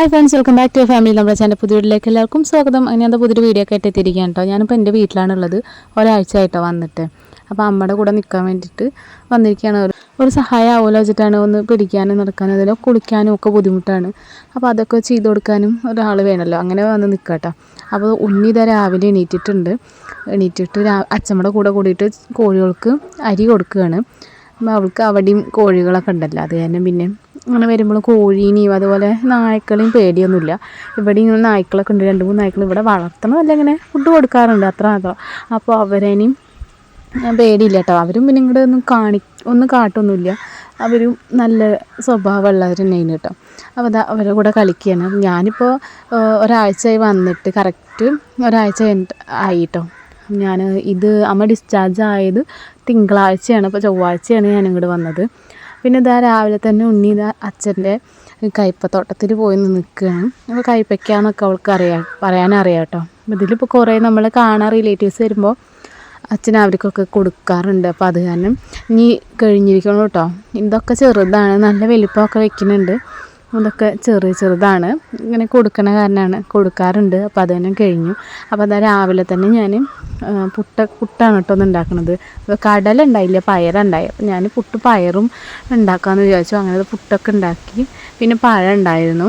Hi friends welcome back to family നമ്മുടെ channel പുതിയ വീട്ടിലേക്ക് എല്ലാവർക്കും സ്വാഗതം. അങ്ങനത്തെ പുതിയൊരു വീഡിയോ ഒക്കെ ആയിട്ട് എത്തിയിരിക്കുകയാണ് കേട്ടോ. ഞാനിപ്പോൾ എന്റെ വീട്ടിലാണുള്ളത്. ഒരാഴ്ച ആയിട്ടോ വന്നിട്ട്. അപ്പോൾ അമ്മയുടെ കൂടെ നിൽക്കാൻ വേണ്ടിയിട്ട് വന്നിരിക്കുകയാണ്. ഒരു സഹായം ആവുമല്ലോ വെച്ചിട്ടാണ് ഒന്ന് പിടിക്കാനും നടക്കാനും അതിലോ കുളിക്കാനും ഒക്കെ ബുദ്ധിമുട്ടാണ്. അപ്പോൾ അതൊക്കെ ചെയ്ത് കൊടുക്കാനും ഒരാൾ വേണമല്ലോ. അങ്ങനെ വന്ന് നിൽക്കുക അപ്പോൾ ഉണ്ണി ഇതാ രാവിലെ എണീറ്റിട്ടുണ്ട്. എണീറ്റിട്ട് അച്ഛമ്മയുടെ കൂടെ കൂടിയിട്ട് കോഴികൾക്ക് അരി കൊടുക്കുകയാണ്. അവൾക്ക് അവിടെയും കോഴികളൊക്കെ ഉണ്ടല്ലോ. അത് കാരണം പിന്നെ അങ്ങനെ വരുമ്പോൾ കോഴീനെയും അതുപോലെ നായ്ക്കളെയും പേടിയൊന്നുമില്ല. ഇവിടെ ഇങ്ങനെ നായ്ക്കളൊക്കെ ഉണ്ട്. രണ്ട് മൂന്ന് നായ്ക്കൾ ഇവിടെ വളർത്തണമല്ല ഇങ്ങനെ ഫുഡ് കൊടുക്കാറുണ്ട്. അത്ര മാത്രം. അപ്പോൾ അവരേനെയും പേടിയില്ല കേട്ടോ. അവരും പിന്നെ ഇങ്ങോട്ട് ഒന്നും കാണി ഒന്നും കാട്ടൊന്നുമില്ല. അവരും നല്ല സ്വഭാവമുള്ളവർ തന്നെയാണ് കേട്ടോ. അപ്പോൾ അതാ അവരുടെ കൂടെ കളിക്കുകയാണ്. ഞാനിപ്പോൾ ഒരാഴ്ചയായി വന്നിട്ട് കറക്റ്റ് ഒരാഴ്ച ആയി കേട്ടോ. ഞാൻ ഇത് അമ്മ ഡിസ്ചാർജ് ആയത് തിങ്കളാഴ്ചയാണ് ഇപ്പോൾ ചൊവ്വാഴ്ചയാണ് ഞാൻ ഇങ്ങോട്ട് വന്നത്. പിന്നെ ഇതാ രാവിലെ തന്നെ ഉണ്ണി ഇതാ അച്ഛന്റെ കയ്പത്തോട്ടത്തിൽ പോയി നിൽക്കുകയാണ് അപ്പോൾ കയ്പയ്ക്കാന്നൊക്കെ അവൾക്ക് അറിയാം പറയാനറിയാം കേട്ടോ. ഇതിലിപ്പോൾ കുറേ നമ്മൾ കാണാൻ റിലേറ്റീവ്സ് വരുമ്പോൾ അച്ഛൻ അവർക്കൊക്കെ കൊടുക്കാറുണ്ട്. അപ്പോൾ അത് കാരണം ഇനി കഴിഞ്ഞിരിക്കണം കേട്ടോ. ഇതൊക്കെ ചെറുതാണ് നല്ല വലിപ്പമൊക്കെ വെക്കുന്നുണ്ട്. ഇതൊക്കെ ചെറിയ ചെറുതാണ്. ഇങ്ങനെ കൊടുക്കണ കാരണമാണ് കൊടുക്കാറുണ്ട്. അപ്പോൾ അത് തന്നെ കഴിഞ്ഞു. അപ്പോൾ അതാ രാവിലെ തന്നെ ഞാൻ പുട്ട പുട്ടാണ് കേട്ടോ ഉണ്ടാക്കുന്നത് കടല ഉണ്ടായില്ല പയറുണ്ടായി. അപ്പോൾ ഞാൻ പുട്ട് പയറും ഉണ്ടാക്കാമെന്ന് വിചാരിച്ചു. അങ്ങനെ പുട്ടൊക്കെ ഉണ്ടാക്കി. പിന്നെ പഴം ഉണ്ടായിരുന്നു.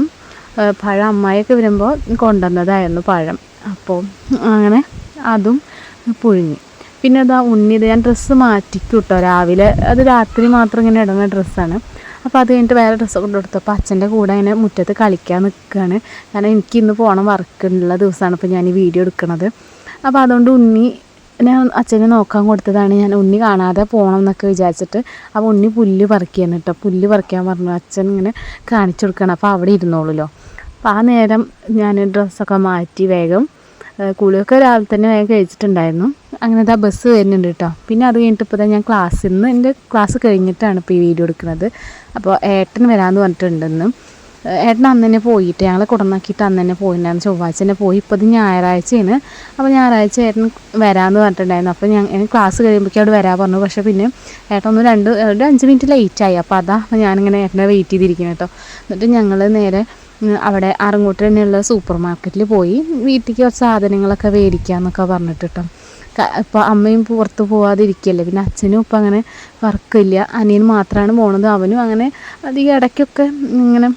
പഴം അമ്മായിയൊക്കെ വരുമ്പോൾ കൊണ്ടുവന്നതായിരുന്നു പഴം. അപ്പോൾ അങ്ങനെ അതും പുഴുങ്ങി. പിന്നെ അതാ ഉണ്ണി ഇത് ഞാൻ ഡ്രസ്സ് മാറ്റിക്കും കേട്ടോ രാവിലെ. അത് രാത്രി മാത്രം ഇങ്ങനെ ഇടുന്ന ഡ്രസ്സാണ്. അപ്പോൾ അത് കഴിഞ്ഞിട്ട് വേറെ ഡ്രസ്സ് കൊണ്ട് കൊടുത്തപ്പോൾ അച്ഛന്റെ കൂടെ അങ്ങനെ മുറ്റത്ത് കളിക്കാൻ നിൽക്കുകയാണ് കാരണം എനിക്ക് ഇന്ന് പോകണം വർക്കുള്ള ദിവസമാണ് അപ്പോൾ ഞാൻ ഈ വീഡിയോ എടുക്കുന്നത് അപ്പോൾ അതുകൊണ്ട് ഉണ്ണി ഞാൻ അച്ഛനെ നോക്കാൻ കൊടുത്തതാണ്. ഞാൻ ഉണ്ണി കാണാതെ പോകണം എന്നൊക്കെ വിചാരിച്ചിട്ട് അപ്പോൾ ഉണ്ണി പുല്ല് പറിക്കുകയാണ് കേട്ടോ. പുല്ല് പറിക്കാൻ പറഞ്ഞു. അച്ഛൻ ഇങ്ങനെ കാണിച്ചു കൊടുക്കണം. അപ്പോൾ അവിടെ ഇരുന്നോളൂല്ലോ. അപ്പോൾ ആ നേരം ഞാൻ ഡ്രസ്സൊക്കെ മാറ്റി വേഗം കുളിയൊക്കെ രാവിലെ തന്നെ വേഗം കഴിച്ചിട്ടുണ്ടായിരുന്നു. അങ്ങനെ ഇതാ ബസ് വരുന്നുണ്ട് കേട്ടോ പിന്നെ അത് കഴിഞ്ഞിട്ട് ഇപ്പോൾ ഞാൻ ക്ലാസ്സിൽ നിന്ന് എന്റെ ക്ലാസ് കഴിഞ്ഞിട്ടാണ് ഇപ്പോൾ ഈ വീഡിയോ എടുക്കുന്നത്. അപ്പോൾ ഏട്ടൻ വരാമെന്ന് പറഞ്ഞിട്ടുണ്ടെന്ന് ഏട്ടൻ അന്ന് തന്നെ പോയിട്ട് ഞങ്ങളെ കുടന്നാക്കിയിട്ട് അന്ന് തന്നെ പോയിട്ടുണ്ടായിരുന്നു ചൊവ്വാഴ്ച തന്നെ പോയി. ഇപ്പോൾ ഇത് ഞായറാഴ്ചയാണ്. അപ്പോൾ ഞായറാഴ്ച ഏട്ടൻ വരാമെന്ന് പറഞ്ഞിട്ടുണ്ടായിരുന്നു. അപ്പോൾ ഞാൻ ക്ലാസ് കഴിയുമ്പോഴേക്കും അവിടെ വരാൻ പറഞ്ഞു. പക്ഷേ പിന്നെ ഏട്ടൻ ഒന്ന് രണ്ട് ഒരു അഞ്ച് മിനിറ്റ് ലേറ്റായി അപ്പോൾ അതാ അപ്പോൾ ഞാനിങ്ങനെ ഏട്ടനെ വെയിറ്റ് ചെയ്തിരിക്കുന്നത് കേട്ടോ എന്നിട്ട് ഞങ്ങൾ നേരെ അവിടെ അറങ്ങോട്ട് തന്നെയുള്ള സൂപ്പർ മാർക്കറ്റിൽ പോയി. വീട്ടിലേക്ക് കുറച്ച് സാധനങ്ങളൊക്കെ മേടിക്കാമെന്നൊക്കെ പറഞ്ഞിട്ട് കേട്ടോ ഇപ്പോൾ അമ്മയും പുറത്ത് പോവാതിരിക്കുകയല്ലേ പിന്നെ അച്ഛനും ഇപ്പം അങ്ങനെ വർക്കില്ല. അനിയൻ മാത്രമാണ് പോണത്. അവനും അങ്ങനെ അധികം ഇടയ്ക്കൊക്കെ ഇങ്ങനെ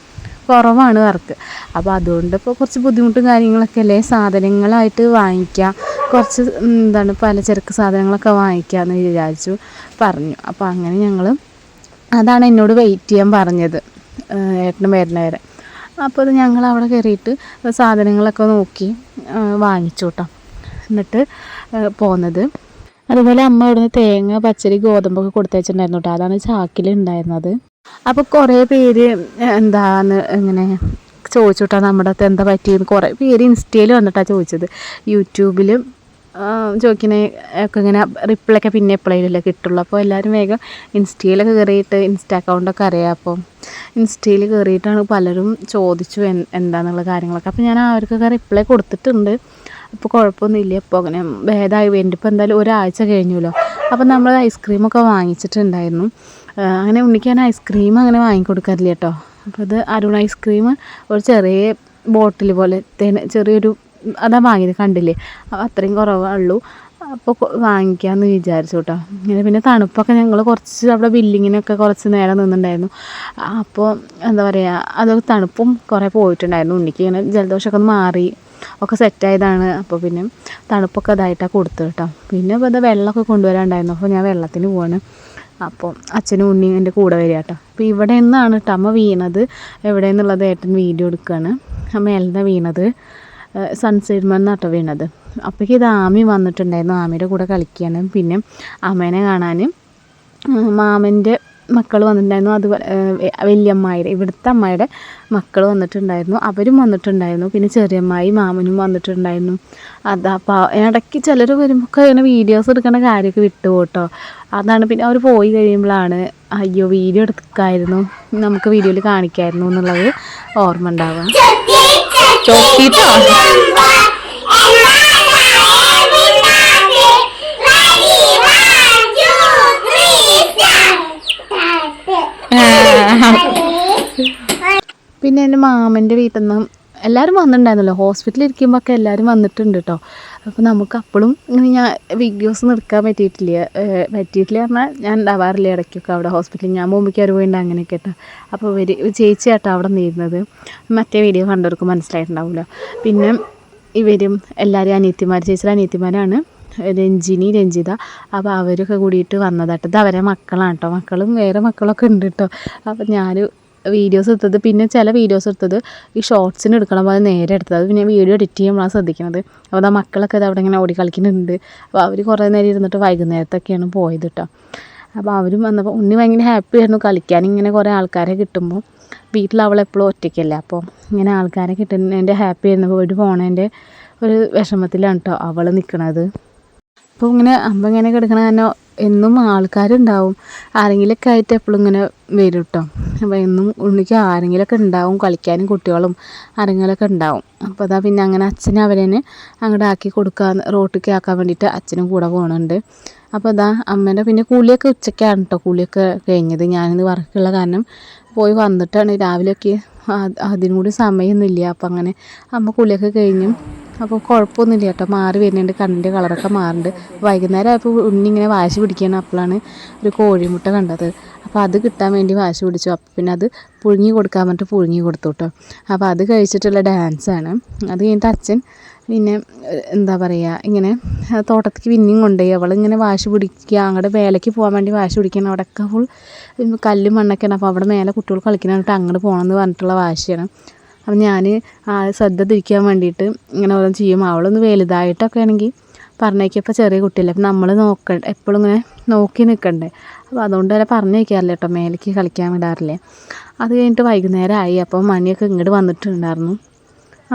കുറവാണ് വർക്ക്. അപ്പോൾ അതുകൊണ്ട് ഇപ്പോൾ കുറച്ച് ബുദ്ധിമുട്ടും കാര്യങ്ങളൊക്കെ അല്ലേ? സാധനങ്ങളായിട്ട് വാങ്ങിക്കാം. കുറച്ച് എന്താണ് പലചരക്ക് സാധനങ്ങളൊക്കെ വാങ്ങിക്കാമെന്ന് വിചാരിച്ചു പറഞ്ഞു. അപ്പോൾ അങ്ങനെ ഞങ്ങൾ അതാണ് എന്നോട് വെയിറ്റ് ചെയ്യാൻ പറഞ്ഞത്. ഏട്ടനും വരുന്നവരെ അപ്പോൾ അത് ഞങ്ങൾ അവിടെ കയറിയിട്ട് സാധനങ്ങളൊക്കെ നോക്കി വാങ്ങിച്ചു കേട്ടോ എന്നിട്ട് പോന്നത്. അതുപോലെ അമ്മ അവിടുന്ന് തേങ്ങ പച്ചരി ഗോതമ്പൊക്കെ കൊടുത്തയച്ചിട്ടുണ്ടായിരുന്നു കേട്ടോ അതാണ് ചാക്കിൽ ഉണ്ടായിരുന്നത്. അപ്പോൾ കുറേ പേര് എന്താണ് ഇങ്ങനെ ചോദിച്ചു കേട്ടോ നമ്മുടെ അടുത്ത് എന്താ പറ്റിയെന്ന് കുറേ പേര് ഇൻസ്റ്റയിൽ വന്നിട്ടാണ് ചോദിച്ചത്. യൂട്യൂബിലും ചോദിക്കണേ ഒക്കെ ഇങ്ങനെ റിപ്ലൈ ഒക്കെ പിന്നെ എപ്പോഴേലല്ലേ കിട്ടുള്ളൂ. അപ്പോൾ എല്ലാവരും വേഗം ഇൻസ്റ്റയിലൊക്കെ കയറിയിട്ട് ഇൻസ്റ്റ അക്കൗണ്ടൊക്കെ അറിയാം. അപ്പോൾ ഇൻസ്റ്റയിൽ കയറിയിട്ടാണ് പലരും ചോദിച്ചു എന്താണെന്നുള്ള കാര്യങ്ങളൊക്കെ. അപ്പോൾ ഞാൻ അവർക്കൊക്കെ റിപ്ലൈ കൊടുത്തിട്ടുണ്ട്. അപ്പോൾ കുഴപ്പമൊന്നുമില്ല ഇപ്പോൾ അങ്ങനെ ഭേദമായി വേണ്ടി ഇപ്പോൾ എന്തായാലും ഒരാഴ്ച കഴിഞ്ഞല്ലോ. അപ്പോൾ നമ്മൾ ഐസ്ക്രീമൊക്കെ വാങ്ങിച്ചിട്ടുണ്ടായിരുന്നു. അങ്ങനെ ഉണ്ണിക്കാൻ ഐസ്ക്രീം അങ്ങനെ വാങ്ങിക്കൊടുക്കാറില്ല കേട്ടോ. അപ്പോൾ ഇത് അരുൺ ഐസ്ക്രീം ഒരു ചെറിയ ബോട്ടിൽ പോലെ തേന ചെറിയൊരു അതാ വാങ്ങിയത് കണ്ടില്ലേ? അത്രയും കുറവുള്ളൂ അപ്പോൾ വാങ്ങിക്കാമെന്ന് വിചാരിച്ചു കേട്ടോ. ഇങ്ങനെ പിന്നെ തണുപ്പൊക്കെ ഞങ്ങൾ കുറച്ച് അവിടെ ബില്ലിങ്ങിനൊക്കെ കുറച്ച് നേരം നിന്നിട്ടുണ്ടായിരുന്നു. അപ്പോൾ എന്താ പറയുക അത് തണുപ്പും കുറേ പോയിട്ടുണ്ടായിരുന്നു. ഉണ്ണിക്ക് ഇങ്ങനെ ജലദോഷമൊക്കെ ഒന്ന് മാറി ഒക്കെ സെറ്റായതാണ് അപ്പോൾ പിന്നെ തണുപ്പൊക്കെ ഇതായിട്ടാണ് കൊടുത്തത് കേട്ടോ പിന്നെ ഇപ്പോൾ ഇത് വെള്ളമൊക്കെ കൊണ്ടുവരാനുണ്ടായിരുന്നു അപ്പോൾ ഞാൻ വെള്ളത്തിന് പോവാണ്. അപ്പോൾ അച്ഛനും ഉണ്ണിയും എന്റെ കൂടെ വരിക കേട്ടോ അപ്പോൾ ഇവിടെ നിന്നാണ് കേട്ടോ അമ്മ വീണത്. എവിടെ നിന്നുള്ളത് ഏട്ടൻ വീഡിയോ എടുക്കുകയാണ് അമ്മ എല്ലാം വീണത്. സൺസൈഡ് നട്ട വീണത്. അപ്പോഴേക്കും ഇത് ആമി വന്നിട്ടുണ്ടായിരുന്നു. ആമിയുടെ കൂടെ കളിക്കുകയാണ് പിന്നെ അമ്മേനെ കാണാൻ മാമന്റെ മക്കൾ വന്നിട്ടുണ്ടായിരുന്നു. അതുപോലെ വലിയമ്മായിയുടെ ഇവിടുത്തെ അമ്മായിയുടെ മക്കൾ വന്നിട്ടുണ്ടായിരുന്നു. അവരും വന്നിട്ടുണ്ടായിരുന്നു. പിന്നെ ചെറിയമ്മായി മാമനും വന്നിട്ടുണ്ടായിരുന്നു. അതാ അപ്പോൾ ഇടയ്ക്ക് ചിലർ വരുമ്പോൾ ഇങ്ങനെ വീഡിയോസ് എടുക്കുന്ന കാര്യമൊക്കെ വിട്ടു കേട്ടോ അതാണ് പിന്നെ അവർ പോയി കഴിയുമ്പോഴാണ് അയ്യോ വീഡിയോ എടുക്കായിരുന്നു. നമുക്ക് വീഡിയോയിൽ കാണിക്കായിരുന്നു എന്നുള്ളത് ഓർമ്മ ഉണ്ടാവുക. ചോക്കിട്ടോ പിന്നെ എന്റെ മാമന്റെ വീട്ടിൽ നിന്ന് എല്ലാവരും വന്നിട്ടുണ്ടായിരുന്നല്ലോ. ഹോസ്പിറ്റലിൽ ഇരിക്കുമ്പോൾ ഒക്കെ എല്ലാവരും വന്നിട്ടുണ്ട് കേട്ടോ അപ്പോൾ നമുക്ക് അപ്പോഴും ഇങ്ങനെ ഞാൻ വീഡിയോസ് നിൽക്കാൻ പറ്റിയിട്ടില്ല. പറ്റിയിട്ടില്ല പറഞ്ഞാൽ ഞാൻ ഉണ്ടാവാറില്ല ഇടയ്ക്കൊക്കെ അവിടെ ഹോസ്പിറ്റലിൽ. ഞാൻ മുമ്പിക്ക് കയറി പോയിട്ടുണ്ട് അങ്ങനെയൊക്കെ കേട്ടോ അപ്പോൾ ഇവർ ചേച്ചി കേട്ടോ അവിടെ നിന്നിരുന്നത്. മറ്റേ വീഡിയോ കണ്ടവർക്ക് മനസ്സിലായിട്ടുണ്ടാവില്ല പിന്നെ ഇവരും എല്ലാവരും അനിയത്തിമാർ ചേച്ചിയുടെ അനിയത്തിമാരാണ്. രഞ്ജിനി രഞ്ജിത. അപ്പോൾ അവരൊക്കെ കൂടിയിട്ട് വന്നതാട്ടോ. ഇത് അവരെ മക്കളാണ് കേട്ടോ മക്കളും വേറെ മക്കളൊക്കെ ഉണ്ട് കേട്ടോ അപ്പോൾ ഞാൻ വീഡിയോസ് എടുത്തത് പിന്നെ ചില വീഡിയോസ് എടുത്തത് ഈ ഷോർട്സിന് എടുക്കണം പോലെ നേരെ എടുത്തത്. അത് പിന്നെ വീഡിയോ എഡിറ്റ് ചെയ്യുമ്പോഴാണ് ശ്രദ്ധിക്കുന്നത് അപ്പോൾ ആ മക്കളൊക്കെ ഇത് അവിടെ ഇങ്ങനെ ഓടി കളിക്കുന്നുണ്ട് അപ്പോൾ അവർ കുറേ നേരം ഇരുന്നിട്ട് വൈകുന്നേരത്തൊക്കെയാണ് പോയത് കേട്ടോ അപ്പോൾ അവരും വന്നപ്പോൾ ഉണ്ണി ഭയങ്കര ഹാപ്പി ആയിരുന്നു. കളിക്കാൻ ഇങ്ങനെ കുറേ ആൾക്കാരെ കിട്ടുമ്പോൾ വീട്ടിൽ അവൾ എപ്പോഴും ഒറ്റയ്ക്കല്ലേ. അപ്പോൾ ഇങ്ങനെ ആൾക്കാരെ കിട്ടുന്നതിന്റെ ഹാപ്പി ആയിരുന്നു. അപ്പോൾ ഒരു പോണേന്റെ ഒരു വിഷമത്തിലാണ് കേട്ടോ അവൾ നിൽക്കണത് അപ്പോൾ ഇങ്ങനെ അമ്മ ഇങ്ങനെ കിടക്കണ കാരണം എന്നും ആൾക്കാരുണ്ടാവും. ആരെങ്കിലുമൊക്കെ ആയിട്ട് എപ്പോഴും ഇങ്ങനെ വരും കേട്ടോ അപ്പോൾ എന്നും ഉണ്ണിക്ക് ആരെങ്കിലുമൊക്കെ ഉണ്ടാവും കളിക്കാനും കുട്ടികളും ആരെങ്കിലുമൊക്കെ ഉണ്ടാവും. അപ്പോൾ അതാ പിന്നെ അങ്ങനെ അച്ഛനെ അവരെന്നെ അങ്ങോട്ട് ആക്കി കൊടുക്കാൻ റോട്ടിലേക്ക് ആക്കാൻ വേണ്ടിയിട്ട് അച്ഛനും കൂടെ പോകുന്നുണ്ട് അപ്പോൾ അതാ അമ്മേന്റെ പിന്നെ കൂലിയൊക്കെ ഉച്ചയ്ക്കാണ് കേട്ടോ കൂലിയൊക്കെ കഴിഞ്ഞത്. ഞാനിന്ന് വർക്കുള്ള കാരണം പോയി വന്നിട്ടാണ്. രാവിലെയൊക്കെ അതിനും കൂടി സമയമൊന്നുമില്ല അപ്പോൾ അങ്ങനെ അമ്മ കൂലിയൊക്കെ കഴിഞ്ഞു. അപ്പോൾ കുഴപ്പമൊന്നുമില്ല കേട്ടോ. മാറി വരുന്നുണ്ട്. കണ്ണിന്റെ കളറൊക്കെ മാറുന്നുണ്ട്. വൈകുന്നേരം ആയപ്പോൾ ഉണ്ണി ഇങ്ങനെ വാശി പിടിക്കുകയാണ്. അപ്പോഴാണ് ഒരു കോഴിമുട്ട കണ്ടത്. അപ്പോൾ അത് കിട്ടാൻ വേണ്ടി വാശി പിടിച്ചു. അപ്പോൾ പിന്നെ അത് പുഴുങ്ങി കൊടുക്കാൻ പറഞ്ഞിട്ട് പുഴുങ്ങി കൊടുത്തു കേട്ടോ. അപ്പോൾ അത് കഴിച്ചിട്ടുള്ള ഡാൻസാണ് അത് കഴിഞ്ഞിട്ട് അച്ഛൻ പിന്നെ എന്താ പറയുക ഇങ്ങനെ തോട്ടത്തേക്ക് പിന്നെയും കൊണ്ടുപോയി. അവളിങ്ങനെ വാശി പിടിക്കുക അങ്ങോട്ട് വേലയ്ക്ക് പോകാൻ വേണ്ടി വാശി പിടിക്കണം അവിടെയൊക്കെ ഫുൾ കല്ലും മണ്ണൊക്കെയാണ്. അപ്പോൾ അവിടെ മേലെ കുട്ടികൾ കളിക്കാനായിട്ട് അങ്ങോട്ട് പോകണമെന്ന് പറഞ്ഞിട്ടുള്ള വാശിയാണ്. അപ്പം ഞാൻ ആ ശ്രദ്ധ തിരിക്കാൻ വേണ്ടിയിട്ട് ഇങ്ങനെ ഓരോന്ന് ചെയ്യും. അവളൊന്ന് വലുതായിട്ടൊക്കെ ആണെങ്കിൽ പറഞ്ഞേക്കപ്പോൾ ചെറിയ കുട്ടിയല്ലേ. അപ്പം നമ്മൾ നോക്ക എപ്പോഴും ഇങ്ങനെ നോക്കി നിൽക്കണ്ടേ അപ്പോൾ അതുകൊണ്ട് തന്നെ പറഞ്ഞു വയ്ക്കാറില്ല കേട്ടോ. മേലേക്ക് കളിക്കാൻ വിടാറില്ലേ. അത് കഴിഞ്ഞിട്ട് വൈകുന്നേരമായി. അപ്പോൾ മണിയൊക്കെ ഇങ്ങോട്ട് വന്നിട്ടുണ്ടായിരുന്നു.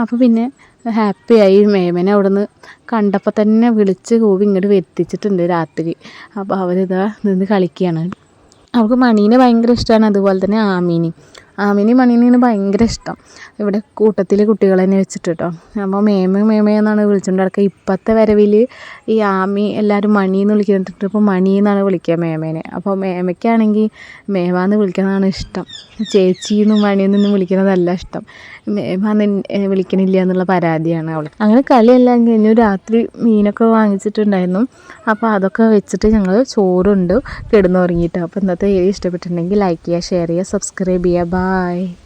അപ്പോൾ പിന്നെ ഹാപ്പിയായി. മേമനെ അവിടെ നിന്ന് കണ്ടപ്പോൾ തന്നെ വിളിച്ച് കൂവി ഇങ്ങോട്ട് വരുത്തിച്ചിട്ടുണ്ട് രാത്രി. അപ്പോൾ അവരിതാ നിന്ന് കളിക്കുകയാണ് അവൾക്ക് മണീനെ ഭയങ്കര ഇഷ്ടമാണ് അതുപോലെ തന്നെ ആമീനി. ആമീനി മണീനെയാണ് ഭയങ്കര ഇഷ്ടം. ഇവിടെ കൂട്ടത്തിൽ കുട്ടികളെ തന്നെ വെച്ചിട്ട് കേട്ടോ അപ്പോൾ മേമ മേമ എന്നാണ് വിളിച്ചുകൊണ്ട് നടക്കുക ഇപ്പോഴത്തെ വരവിൽ ഈ ആമി എല്ലാവരും മണി എന്ന് വിളിക്കുന്നുണ്ട്. ഇപ്പോൾ മണി എന്നാണ് വിളിക്കുക മേമേനെ. അപ്പോൾ മേമയ്ക്കാണെങ്കിൽ മേമ എന്ന് വിളിക്കുന്നതാണ് ഇഷ്ടം ചേച്ചി എന്നും മണി എന്നൊന്നും വിളിക്കുന്നതല്ല ഇഷ്ടം മേമ വിളിക്കണില്ല എന്നുള്ള പരാതിയാണ് അവൾ അങ്ങനെ കളിയെല്ലാം കഴിഞ്ഞു രാത്രി മീനൊക്കെ വാങ്ങിച്ചിട്ടുണ്ടായിരുന്നു. അപ്പോൾ അതൊക്കെ വെച്ചിട്ട് ഞങ്ങൾ ചോറുണ്ട് കിടന്നുറങ്ങിയിട്ട് അപ്പോൾ ഇന്നത്തെ വീഡിയോ ഇഷ്ടപ്പെട്ടിട്ടുണ്ടെങ്കിൽ ലൈക്ക് ചെയ്യുക ഷെയർ ചെയ്യുക സബ്സ്ക്രൈബ് ചെയ്യുക. Bye.